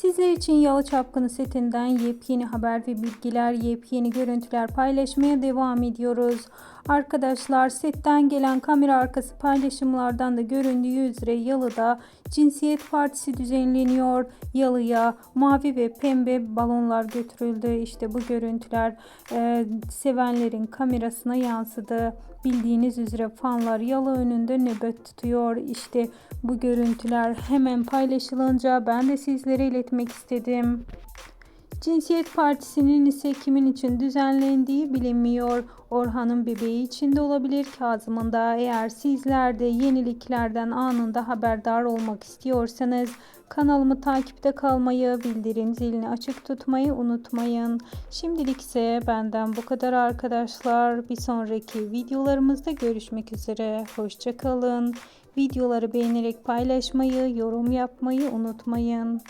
Sizler için Yalı Çapkını setinden yepyeni haber ve bilgiler, yepyeni görüntüler paylaşmaya devam ediyoruz. Arkadaşlar setten gelen kamera arkası paylaşımlardan da göründüğü üzere Yalı'da cinsiyet partisi düzenleniyor. Yalı'ya mavi ve pembe balonlar götürüldü. İşte bu görüntüler e, sevenlerin kamerasına yansıdı. Bildiğiniz üzere fanlar yalı önünde nöbet tutuyor. İşte bu görüntüler hemen paylaşılınca ben de sizlere iletmek istedim. Cinsiyet Partisi'nin ise kimin için düzenlendiği bilinmiyor. Orhan'ın bebeği için de olabilir, Kazım'ın da. Eğer sizler de yeniliklerden anında haberdar olmak istiyorsanız kanalımı takipte kalmayı, bildirim zilini açık tutmayı unutmayın. Şimdilik ise benden bu kadar arkadaşlar. Bir sonraki videolarımızda görüşmek üzere. Hoşçakalın. Videoları beğenerek paylaşmayı, yorum yapmayı unutmayın.